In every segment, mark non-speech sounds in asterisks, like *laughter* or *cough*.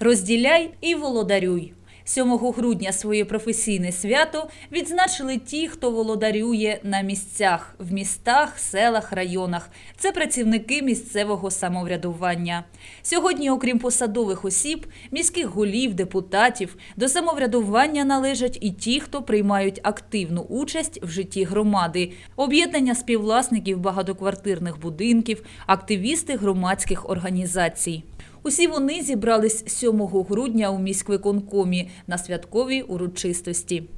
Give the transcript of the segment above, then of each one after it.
Розділяй і володарюй. 7 грудня своє професійне свято відзначили ті, хто володарює на місцях в містах, селах, районах. Це працівники місцевого самоврядування. Сьогодні, окрім посадових осіб, міських голів, депутатів, до самоврядування належать і ті, хто приймають активну участь в житті громади, об'єднання співвласників багатоквартирних будинків, активісти громадських організацій. Усі вони зібрались 7 грудня у міськвиконкомі на святковій урочистості.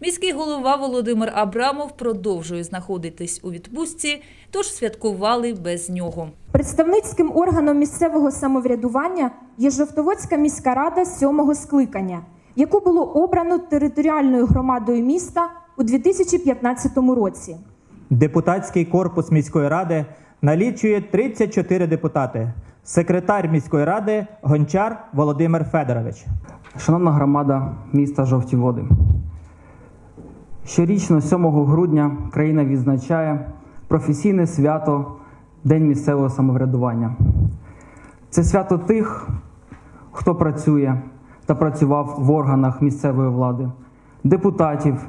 Міський голова Володимир Абрамов продовжує знаходитись у відпустці, тож святкували без нього. Представницьким органом місцевого самоврядування є Жовтоводська міська рада сьомого скликання, яку було обрано територіальною громадою міста у 2015 році. Депутатський корпус міської ради налічує 34 депутати. Секретар міської ради Гончар Володимир Федорович. Шановна громада міста Жовті Води. Щорічно 7 грудня країна відзначає професійне свято День місцевого самоврядування. Це свято тих, хто працює та працював в органах місцевої влади, депутатів,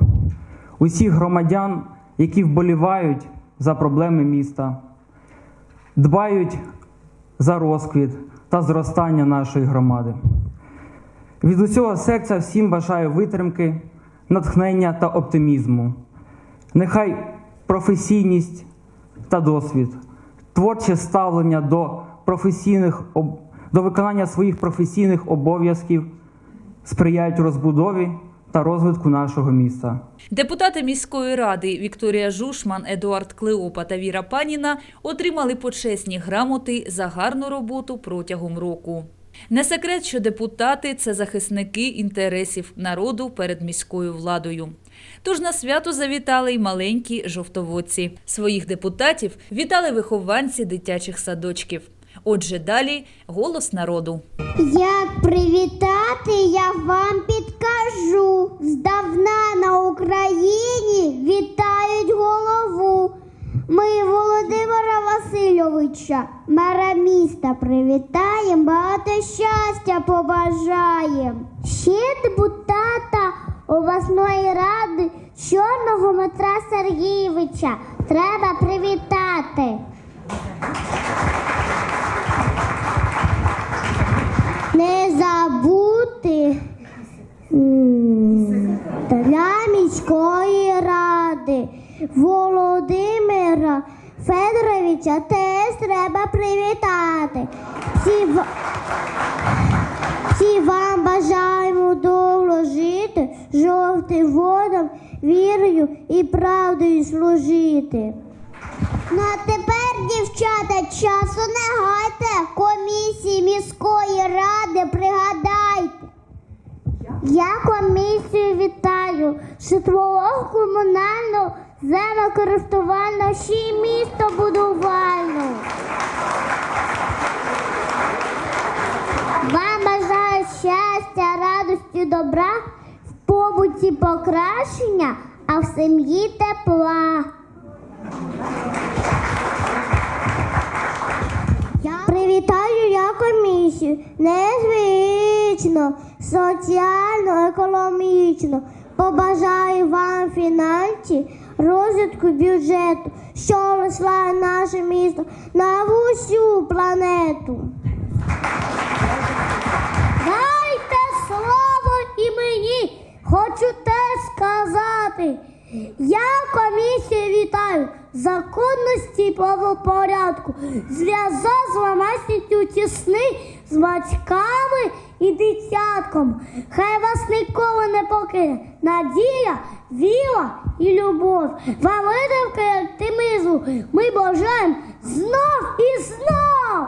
усіх громадян, які вболівають за проблеми міста, дбають за розквіт та зростання нашої громади. Від усього серця всім бажаю витримки, натхнення та оптимізму. Нехай професійність та досвід, творче ставлення до професійних до виконання своїх професійних обов'язків сприяють розбудові та розвитку нашого міста. Депутати міської ради Вікторія Жушман, Едуард Клеопа та Віра Паніна отримали почесні грамоти за гарну роботу протягом року. Не секрет, що депутати це захисники інтересів народу перед міською владою. Тож на свято завітали й маленькі жовтоводці. Своїх депутатів вітали вихованці дитячих садочків. Отже, далі голос народу. Як привітати, я вам підкажу. Здавна на Україні вітають голову. Ми Володимира Васильовича, мера міста, привітаємо, багато щастя побажаємо. Ще депутата обласної ради Чорного Дмитра Сергійовича треба привітати. Не забути для міської ради Володимира Федоровича теж треба привітати. Всі, всі вам бажаємо довго жити, жовтим водам, вірою і правдою служити. Ну а тепер, дівчата, часу не гайте комісії міської ради пригадайте. Я комісію вітаю житлового комунального землекористувального ще й місто містобудувального. Вам бажаю щастя, радості, добра, в побуті покращення, а в сім'ї тепла. Я привітаю я комісію незвично, соціально, економічно. Побажаю вам фінансів, розвитку бюджету, що росла наше місто на всю планету. Дайте слово і мені, хочу те сказати. Я комісію вітаю законності і правопорядку, зв'язок з ламасністю тісний з батьками і дитятком. Хай вас ніколи не покине надія, віра і любов. Вам і оптимізму ми бажаємо знов і знов.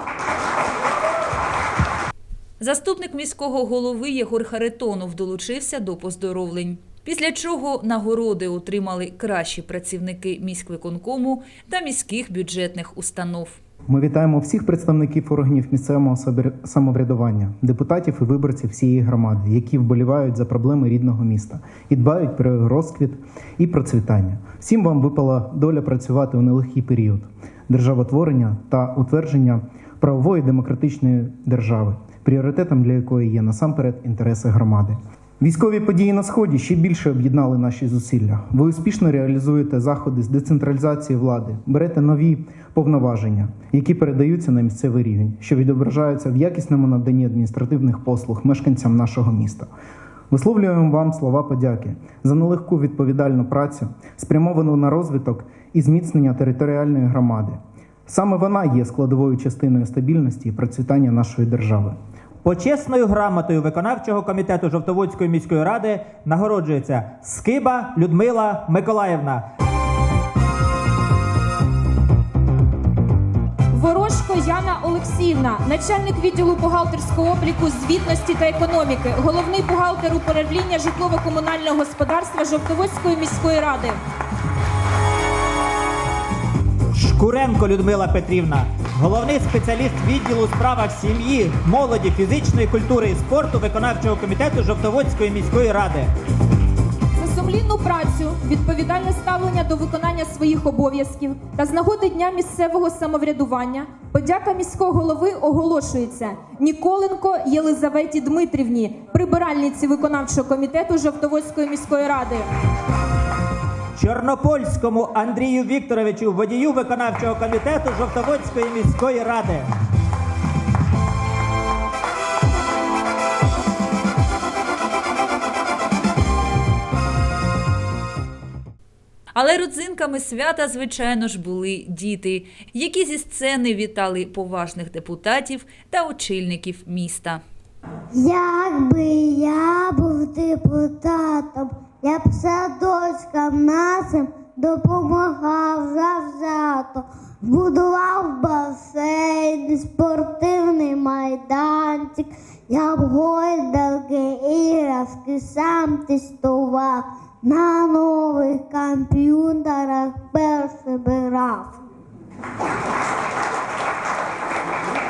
Заступник міського голови Єгор Харитонов долучився до поздоровлень. Після чого нагороди отримали кращі працівники міськвиконкому та міських бюджетних установ. Ми вітаємо всіх представників органів місцевого самоврядування, депутатів і виборців всієї громади, які вболівають за проблеми рідного міста і дбають про розквіт і процвітання. Всім вам випала доля працювати у нелегкий період державотворення та утвердження правової демократичної держави. пріоритетом для якої є насамперед інтереси громади. Військові події на сході ще більше об'єднали наші зусилля. Ви успішно реалізуєте заходи з децентралізації влади, берете нові повноваження, які передаються на місцевий рівень, що відображаються в якісному наданні адміністративних послуг мешканцям нашого міста. Висловлюємо вам слова подяки за нелегку відповідальну працю, спрямовану на розвиток і зміцнення територіальної громади. Саме вона є складовою частиною стабільності і процвітання нашої держави. Почесною грамотою виконавчого комітету Жовтоводської міської ради нагороджується Скиба Людмила Миколаївна. Ворожко Яна Олексіївна, начальник відділу бухгалтерського обліку, звітності та економіки, головний бухгалтер управління житлово-комунального господарства Жовтоводської міської ради. Шкуренко Людмила Петрівна, головний спеціаліст відділу у справах сім'ї, молоді, фізичної культури і спорту виконавчого комітету Жовтоводської міської ради. За сумлінну працю, відповідальне ставлення до виконання своїх обов'язків та з нагоди дня місцевого самоврядування подяка міського голови оголошується Ніколенко Єлизаветі Дмитрівні, прибиральниці виконавчого комітету Жовтоводської міської ради. Чорнопольському Андрію Вікторовичу, водію виконавчого комітету Жовтоводської міської ради. Але родзинками свята, звичайно ж, були діти, які зі сцени вітали поважних депутатів та очільників міста. Якби я був депутатом, я б садочкам нашим допомагав завзято, будував басейн, спортивний майданчик, я б гойдалки, іграшки сам тестував, на нових комп'ютерах перше брав.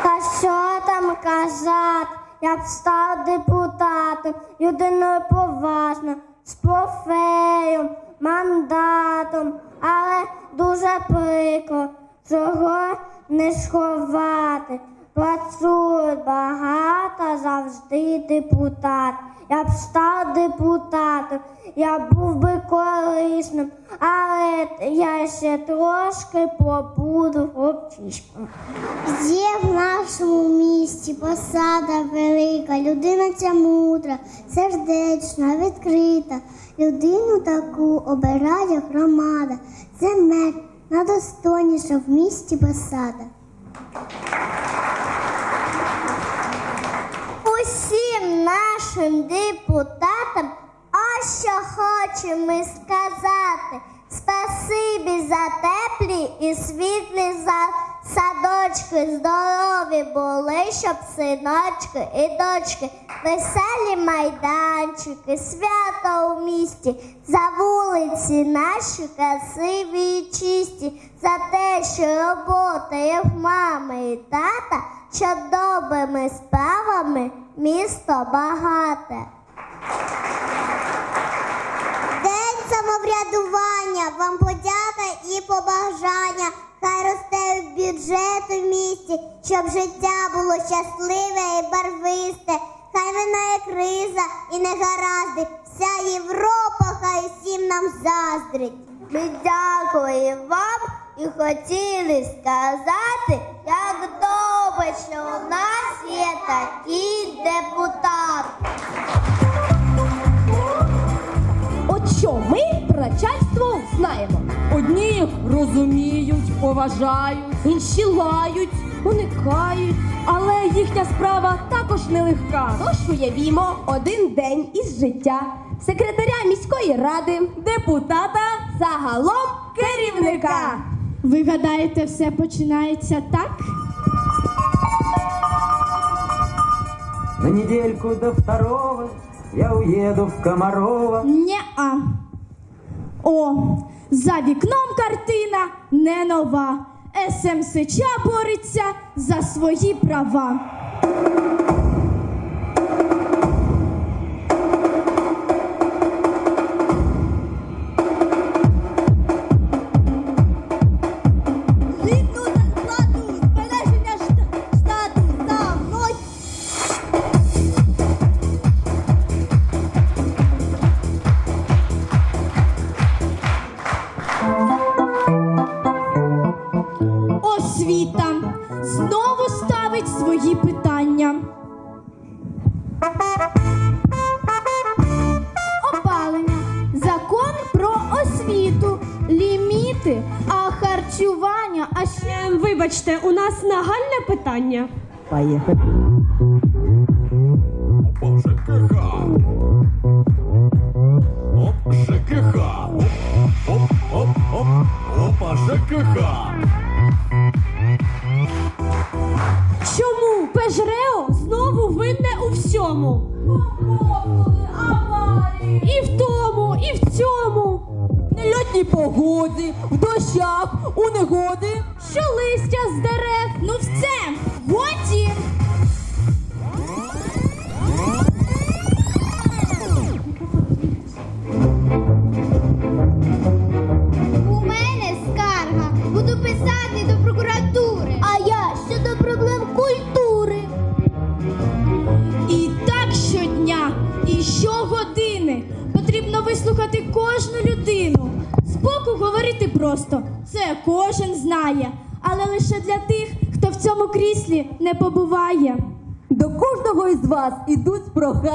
Та що там казати? Я б став депутатом, людиною поважною, з профеєм, мандатом, але дуже прикро, чого не сховати. Працюють багато завжди депутат. Я б став депутатом, я був би корисним, але я ще трошки побуду хлопчишком. Є в нашому місті посада велика, людина ця мудра, сердечна, відкрита. Людину таку обирає громада. Це мер найдостойніша в місті посада. Усім нашим депутатам, а що хочемо сказати. Спасибі за теплі і світлі за садочки, здорові були, щоб синочки і дочки, веселі майданчики, свято у місті, за вулиці наші красиві і чисті, за те, що робота є в мами і тата, що добрими справами місто багате. День самоврядування, вам подяка і побажання. Хай росте бюджет у місті, щоб життя було щасливе і барвисте. Хай минає криза і негаразди. Вся Європа хай всім нам заздрить. Ми дякуємо вам і хотіли сказати, як добре, що у нас є такий депутат. От що ми про начальство знаємо. Одні розуміють, поважають, інші лають, уникають. Але їхня справа також нелегка. Тож уявімо один день із життя секретаря міської ради, депутата, загалом керівника. Ви гадаєте, все починається так? На недельку до второго я уеду в Комарова. Ня-а. О, за вікном картина не нова. СМСЧ бореться за свої права. 也会。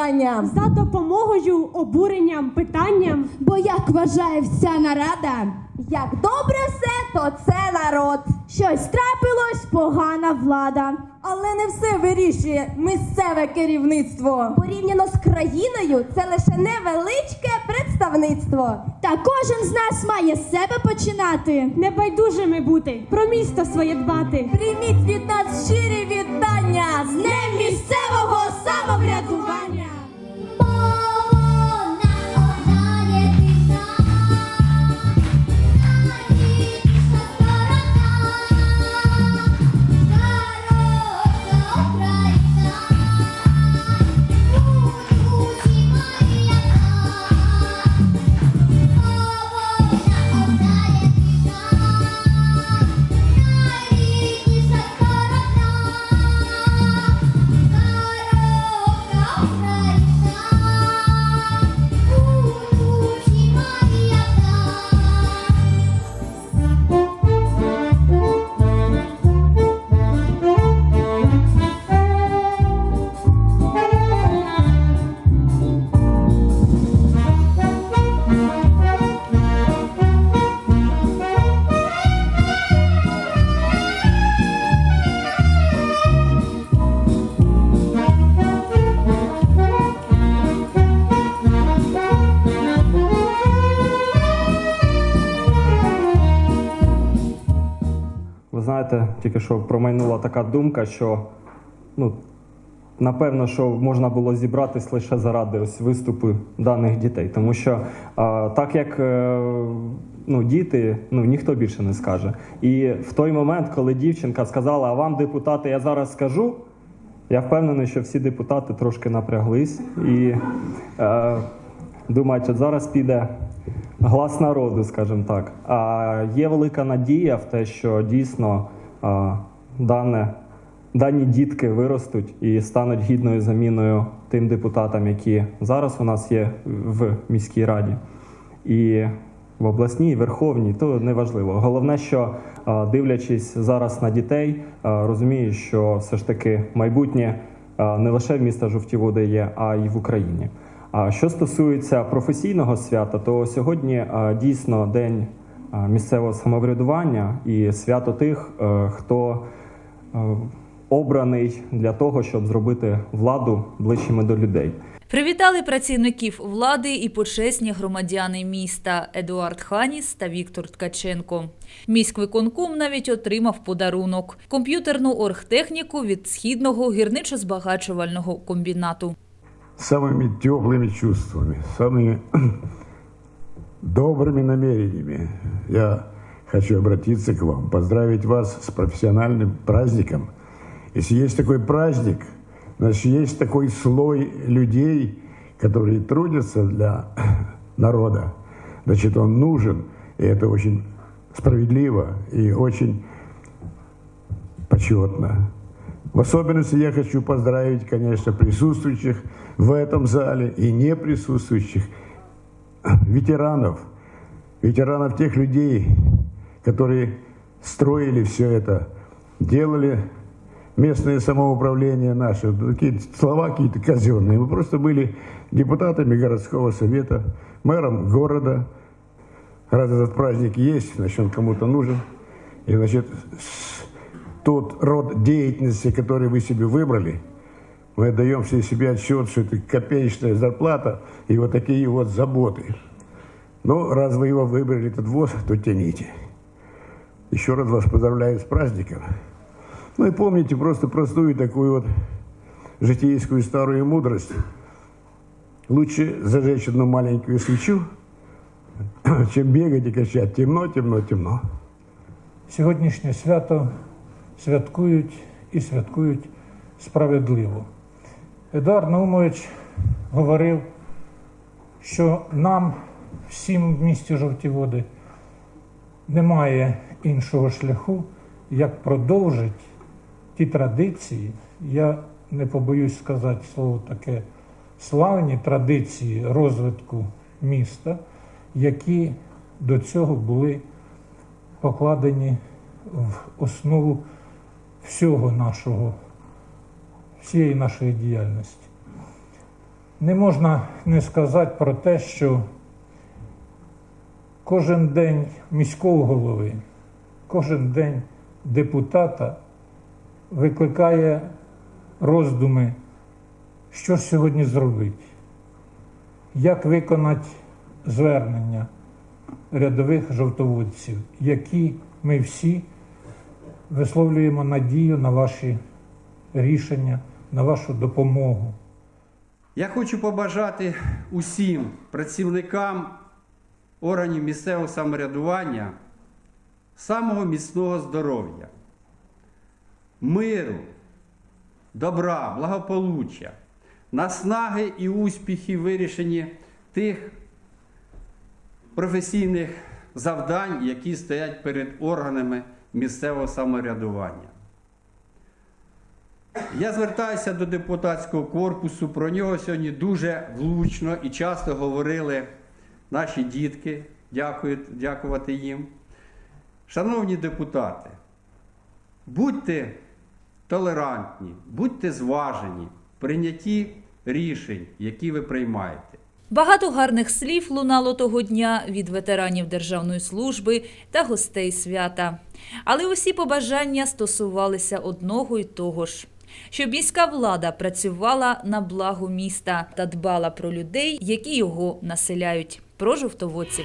Ідуть. За допомогою, обуренням, питанням. Бо як вважає вся нарада, Як добре все, то це народ. щось трапилось, погана влада. Але не все вирішує місцеве керівництво. Порівняно з країною, це лише невеличке представництво. Та кожен з нас має з себе починати. Небайдужими бути, про місто своє дбати. Прийміть від нас щирі вітання з Днем місцевого самоврядування. Тільки що промайнула така думка, що ну, напевно, що можна було зібратись лише заради ось виступу даних дітей. Тому що а, так як е, ну, діти, ну ніхто більше не скаже. І в той момент, коли дівчинка сказала, а вам, депутати, я зараз скажу. Я впевнений, що всі депутати трошки напряглись і е, думають, от зараз піде глас народу, скажімо так. А є велика надія в те, що дійсно дане, дані дітки виростуть і стануть гідною заміною тим депутатам, які зараз у нас є в міській раді. І в обласній, верховній, то неважливо. Головне, що дивлячись зараз на дітей, розумію, що все ж таки майбутнє не лише в міста Жовті Води є, а й в Україні. А що стосується професійного свята, то сьогодні дійсно день місцевого самоврядування і свято тих, е, хто е, обраний для того, щоб зробити владу ближчими до людей. Привітали працівників влади і почесні громадяни міста Едуард Ханіс та Віктор Ткаченко. Міськвиконком навіть отримав подарунок комп'ютерну оргтехніку від східного гірничо-збагачувального комбінату. самыми теплыми чувствами, самыми добрыми намерениями. Я хочу обратиться к вам, поздравить вас с профессиональным праздником. Если есть такой праздник, значит, есть такой слой людей, которые трудятся для *clears throat* народа. Значит, он нужен, и это очень справедливо и очень почетно. В особенности я хочу поздравить, конечно, присутствующих в этом зале и не присутствующих ветеранов, ветеранов тех людей, которые строили все это, делали местное самоуправление наше, такие слова какие-то казенные. Мы просто были депутатами городского совета, мэром города. Раз этот праздник есть, значит, он кому-то нужен. И, значит, тот род деятельности, который вы себе выбрали, мы отдаем все себе отчет, что это копеечная зарплата и вот такие вот заботы. Ну, раз вы его выбрали, этот ВОЗ, то тяните. Еще раз вас поздравляю с праздником. Ну и помните просто простую такую вот житейскую старую мудрость. Лучше зажечь одну маленькую свечу, *clears throat* чем бегать и кричать «темно, темно, темно». Сьогоднішнє свято святкують і святкують справедливо. Едуард Наумович говорив, що нам, всім в місті Жовті Води, немає іншого шляху, як продовжити ті традиції. Я не побоюсь сказати слово таке славні традиції розвитку міста, які до цього були покладені в основу всього нашого, всієї нашої діяльності. Не можна не сказати про те, що кожен день міського голови, кожен день депутата викликає роздуми, що ж сьогодні зробити, як виконати звернення рядових жовтоводців, які ми всі висловлюємо надію на ваші рішення, на вашу допомогу. Я хочу побажати усім працівникам органів місцевого самоврядування самого міцного здоров'я, миру, добра, благополуччя, наснаги і успіхів вирішенні тих професійних завдань, які стоять перед органами місцевого самоврядування. Я звертаюся до депутатського корпусу. Про нього сьогодні дуже влучно і часто говорили наші дітки. Дякую, дякувати їм. Шановні депутати, будьте толерантні, будьте зважені в прийнятті рішень, які ви приймаєте. Багато гарних слів лунало того дня від ветеранів державної служби та гостей свята. Але усі побажання стосувалися одного й того ж. Щоб міська влада працювала на благо міста та дбала про людей, які його населяють, про жовтоводців.